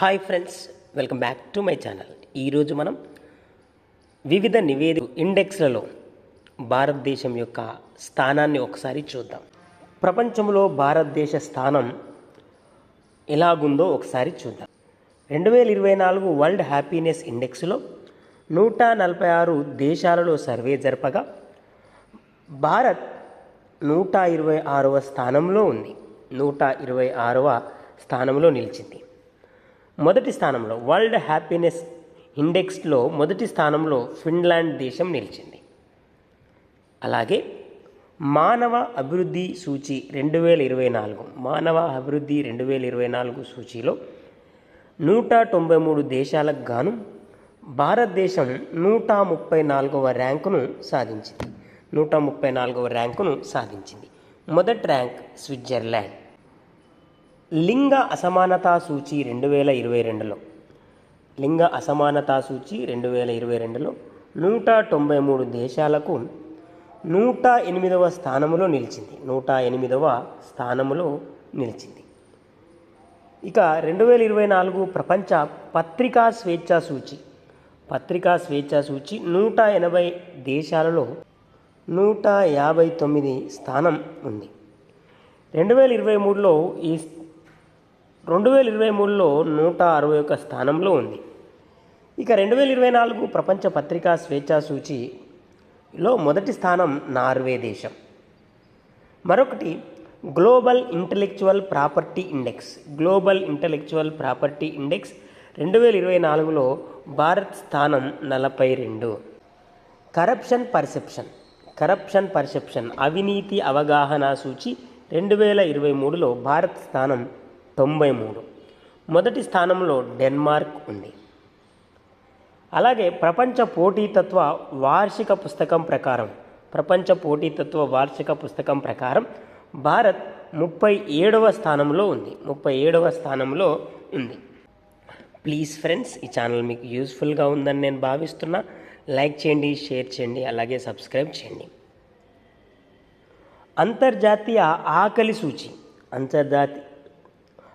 Hi friends welcome back to my channel. ఈరోజు మనం వివిధ నివేదిక ఇండెక్స్లలో భారతదేశం యొక్క స్థానాన్ని ఒకసారి చూద్దాం. ప్రపంచంలో భారతదేశ స్థానం ఎలాగుందో ఒకసారి చూద్దాం. రెండు వేల ఇరవై నాలుగు వరల్డ్ హ్యాపీనెస్ ఇండెక్స్లో నూట నలభై ఆరు దేశాలలో సర్వే జరపగా భారత్ నూట ఇరవై ఆరవ స్థానంలో ఉంది. నూట ఇరవై ఆరవ స్థానంలో నిలిచింది. మొదటి స్థానంలో వరల్డ్ హ్యాపీనెస్ ఇండెక్స్లో మొదటి స్థానంలో ఫిన్లాండ్ దేశం నిలిచింది. అలాగే మానవ అభివృద్ధి సూచి రెండు వేల ఇరవై నాలుగు మానవ అభివృద్ధి రెండు వేల ఇరవై నాలుగు సూచీలో నూట తొంభై మూడు దేశాలకు గాను భారతదేశం నూట ముప్పై నాలుగవ ర్యాంకును సాధించింది. నూట ముప్పై నాలుగవ ర్యాంకును సాధించింది. మొదటి ర్యాంక్ స్విట్జర్లాండ్. లింగ అసమానతా సూచి రెండు వేల ఇరవై రెండులో. లింగ అసమానతా సూచి రెండు వేల ఇరవై రెండులో నూట తొంభై మూడు దేశాలకు నూట ఎనిమిదవ స్థానములో నిలిచింది. నూట ఎనిమిదవ స్థానములో నిలిచింది. ఇక రెండు వేల ఇరవై నాలుగు ప్రపంచ పత్రికా స్వేచ్ఛా సూచి. పత్రికా స్వేచ్ఛా సూచి నూట ఎనభై దేశాలలో నూట యాభై తొమ్మిది స్థానం ఉంది. రెండు వేల ఇరవై మూడులో ఈ రెండు వేల ఇరవై మూడులో నూట అరవై ఒక్క స్థానంలో ఉంది. ఇక రెండు వేల ఇరవై నాలుగు ప్రపంచ పత్రికా స్వేచ్ఛా సూచిలో మొదటి స్థానం నార్వే దేశం. మరొకటి global intellectual property index. Global intellectual property index రెండు వేల ఇరవై నాలుగులో భారత్ స్థానం నలభై రెండు. Corruption perception. కరప్షన్ పర్సెప్షన్ అవినీతి అవగాహన సూచి రెండు వేల ఇరవై మూడులో భారత్ స్థానం తొంభై మూడు. మొదటి స్థానంలో డెన్మార్క్ ఉంది. అలాగే ప్రపంచ పోటీతత్వ వార్షిక పుస్తకం ప్రకారం ప్రపంచ పోటీతత్వ వార్షిక పుస్తకం ప్రకారం భారత్ ముప్పై ఏడవ స్థానంలో ఉంది. ముప్పై ఏడవ స్థానంలో ఉంది. ప్లీజ్ ఫ్రెండ్స్ ఈ ఛానల్ మీకు యూస్ఫుల్గా ఉందని నేను భావిస్తున్నా. లైక్ చేయండి షేర్ చేయండి అలాగే సబ్స్క్రైబ్ చేయండి. అంతర్జాతీయ ఆకలి సూచి అంతర్జాతీయ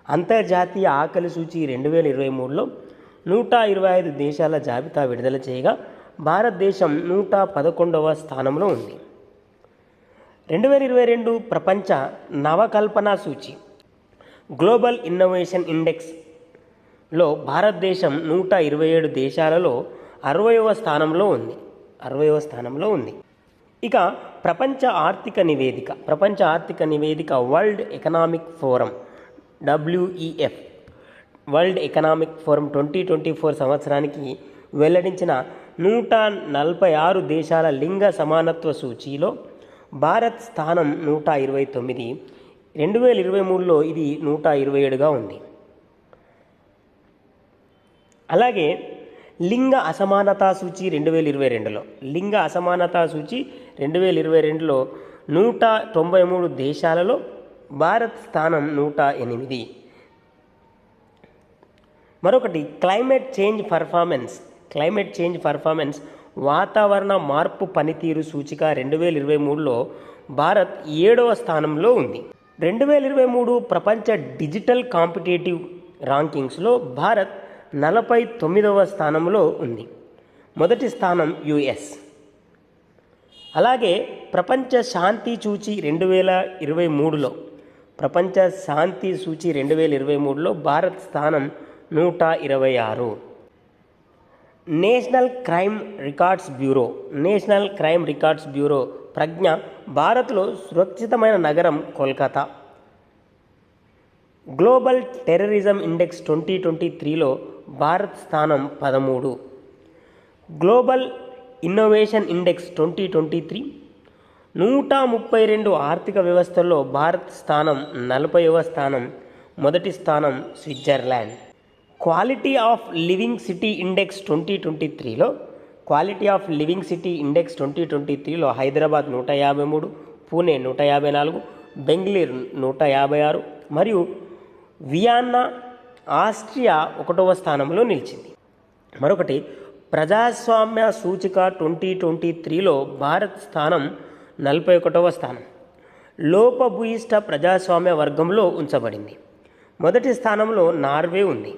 అంతర్జాతీయ ఆకలి సూచి రెండు వేల ఇరవై మూడులో నూట ఇరవై ఐదు దేశాల జాబితా విడుదల చేయగా భారతదేశం నూట పదకొండవ స్థానంలో ఉంది. రెండు వేల ఇరవై రెండు ప్రపంచ నవకల్పన సూచి గ్లోబల్ ఇన్నోవేషన్ ఇండెక్స్లో భారతదేశం నూట ఇరవై ఏడు దేశాలలో అరవయవ స్థానంలో ఉంది. అరవయవ స్థానంలో ఉంది. ఇక ప్రపంచ ఆర్థిక నివేదిక ప్రపంచ ఆర్థిక నివేదిక world economic forum WEF world economic forum twenty twenty four సంవత్సరానికి వెల్లడించిన నూట నలభై ఆరు దేశాల లింగ సమానత్వ సూచీలో భారత్ స్థానం నూట ఇరవై తొమ్మిది. రెండు వేల ఇరవై మూడులో ఇది నూట ఇరవై ఏడుగా ఉంది. అలాగే లింగ అసమానతా సూచి రెండు వేల ఇరవై రెండులో. లింగ అసమానతా సూచి రెండు వేల ఇరవై రెండులో నూట తొంభై మూడు దేశాలలో భారత్ స్థానం నూట ఎనిమిది. మరొకటి climate change performance. Climate change performance వాతావరణ మార్పు పనితీరు సూచిక రెండు వేల ఇరవై మూడులో భారత్ ఏడవ స్థానంలో ఉంది. రెండు వేల ఇరవై మూడు ప్రపంచ డిజిటల్ కాంపిటేటివ్ ర్యాంకింగ్స్లో భారత్ నలభై తొమ్మిదవ స్థానంలో ఉంది. మొదటి స్థానం యుఎస్. అలాగే ప్రపంచ శాంతి సూచి రెండు వేల ఇరవై మూడులో ప్రపంచ శాంతి సూచి రెండు వేల ఇరవై మూడులో భారత్ స్థానం నూట ఇరవై ఆరు. National crime records bureau national crime records bureau ప్రజ్ఞ భారత్లో సురక్షితమైన నగరం Kolkata. Global terrorism index twenty twenty త్రీలో భారత్ స్థానం పదమూడు. Global innovation index twenty twenty three నూట ముప్పై రెండు ఆర్థిక వ్యవస్థల్లో భారత్ స్థానం నలభైవ స్థానం మొదటి స్థానం Switzerland. Quality of living city index twenty twenty త్రీలో quality of living city index twenty twenty త్రీలో హైదరాబాద్ నూట యాభై మూడు పూణే నూట యాభై నాలుగు బెంగళూరు నూట యాభై ఆరు మరియు వియన్నా ఆస్ట్రియా ఒకటవ స్థానంలో నిలిచింది. మరొకటి ప్రజాస్వామ్య సూచిక ట్వంటీ ట్వంటీ త్రీలో భారత్ స్థానం నలభై ఒకటవ స్థానం. లోపభూయిష్ట ప్రజాస్వామ్య వర్గంలో ఉంచబడింది. మొదటి స్థానంలో నార్వే ఉంది.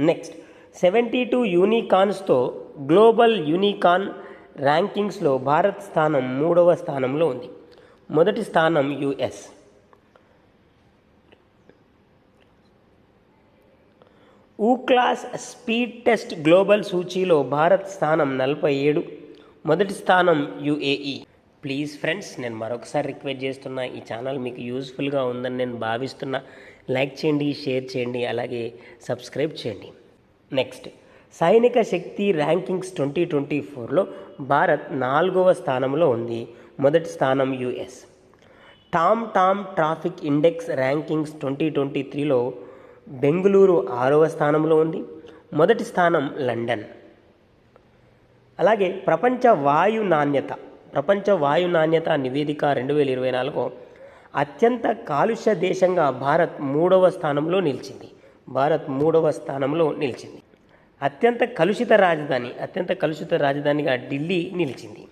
నెక్స్ట్ సెవెంటీ టూ యూనికాన్స్తో గ్లోబల్ యూనికాన్ ర్యాంకింగ్స్లో భారత్ స్థానం మూడవ స్థానంలో ఉంది. మొదటి స్థానం US. Ookla's speed test global సూచీలో Bharat స్థానం నలభై ఏడు. మొదటి స్థానం యుఏఈ. ప్లీజ్ ఫ్రెండ్స్ నేను మరొకసారి రిక్వెస్ట్ చేస్తున్నా ఈ ఛానల్ మీకు యూస్ఫుల్గా ఉందని నేను భావిస్తున్నా. లైక్ చేయండి షేర్ చేయండి అలాగే సబ్స్క్రైబ్ చేయండి. నెక్స్ట్ సైనిక శక్తి ర్యాంకింగ్స్ ట్వంటీ ట్వంటీ ఫోర్లో భారత్ నాలుగవ స్థానంలో ఉంది. మొదటి స్థానం US TomTom traffic index rankings twenty twenty త్రీలో బెంగళూరు ఆరవ స్థానంలో ఉంది. మొదటి స్థానం లండన్. అలాగే ప్రపంచ వాయు నాణ్యత ప్రపంచ వాయు నాణ్యత నివేదిక రెండు వేల ఇరవై నాలుగు. అత్యంత కాలుష్య దేశంగా భారత్ మూడవ స్థానంలో నిలిచింది. భారత్ మూడవ స్థానంలో నిలిచింది. అత్యంత కలుషిత రాజధాని అత్యంత కలుషిత రాజధానిగా ఢిల్లీ నిలిచింది.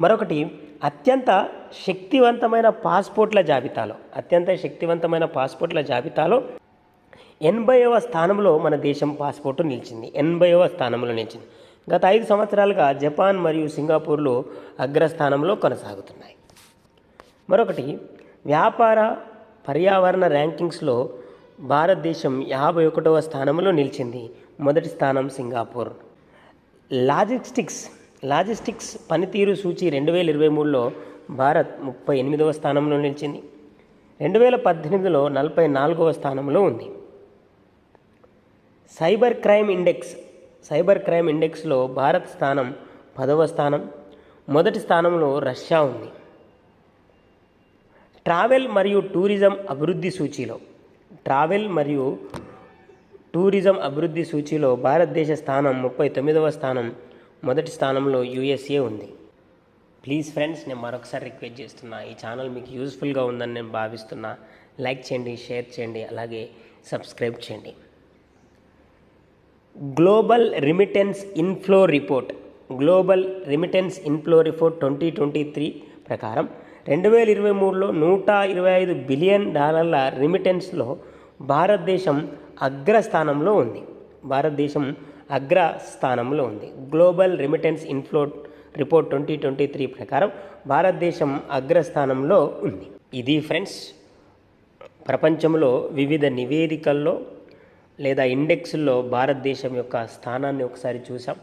మరొకటి అత్యంత శక్తివంతమైన పాస్పోర్ట్ల జాబితాలో అత్యంత శక్తివంతమైన పాస్పోర్ట్ల జాబితాలో ఎనభైవ స్థానంలో మన దేశం పాస్పోర్టు నిలిచింది. ఎనభైవ స్థానంలో నిలిచింది. గత ఐదు సంవత్సరాలుగా జపాన్ మరియు సింగపూర్లు అగ్రస్థానంలో కొనసాగుతున్నాయి. మరొకటి వ్యాపార పర్యావరణ ర్యాంకింగ్స్లో భారతదేశం యాభై ఒకటవ స్థానంలో నిలిచింది. మొదటి స్థానం సింగపూర్. లాజిస్టిక్స్ లాజిస్టిక్స్ పనితీరు సూచి రెండు వేల ఇరవై మూడులో భారత్ ముప్పై ఎనిమిదవ స్థానంలో నిలిచింది. రెండు వేల పద్దెనిమిదిలో నలభై నాలుగవ స్థానంలో ఉంది. Cyber crime index cyber crime ఇండెక్స్లో Bharat స్థానం పదవ స్థానం మొదటి స్థానంలో రష్యా ఉంది. ట్రావెల్ మరియు టూరిజం అభివృద్ధి సూచీలో ట్రావెల్ మరియు టూరిజం అభివృద్ధి సూచీలో భారతదేశ స్థానం ముప్పై తొమ్మిదవ స్థానం మొదటి స్థానంలో యుఎస్ఏ ఉంది. ప్లీజ్ ఫ్రెండ్స్ నేను మరొకసారి రిక్వెస్ట్ చేస్తున్నా ఈ ఛానల్ మీకు యూస్ఫుల్గా ఉందని నేను భావిస్తున్నా. లైక్ చేయండి షేర్ చేయండి అలాగే సబ్స్క్రైబ్ చేయండి. Global remittance inflow report global remittance inflow report twenty twenty three ప్రకారం రెండు వేల ఇరవై మూడులో నూట ఇరవై ఐదు బిలియన్ డాలర్ల రిమిటెన్స్లో భారతదేశం అగ్రస్థానంలో ఉంది. భారతదేశం అగ్రస్థానంలో ఉంది. Global remittance inflow report twenty twenty three ప్రకారం భారతదేశం అగ్రస్థానంలో ఉంది. ఇది ఫ్రెండ్స్ ప్రపంచంలో వివిధ నివేదికల్లో లేదా ఇండెక్స్లో భారతదేశం యొక్క స్థానాన్ని ఒకసారి చూసాం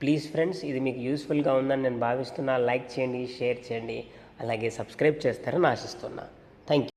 ప్లీజ్ ఫ్రెండ్స్ ఇది మీకు యూస్ఫుల్గా ఉందని నేను భావిస్తున్నా. లైక్ చేయండి షేర్ చేయండి అలాగే సబ్స్క్రైబ్ చేస్తారని ఆశిస్తున్నా. Thank you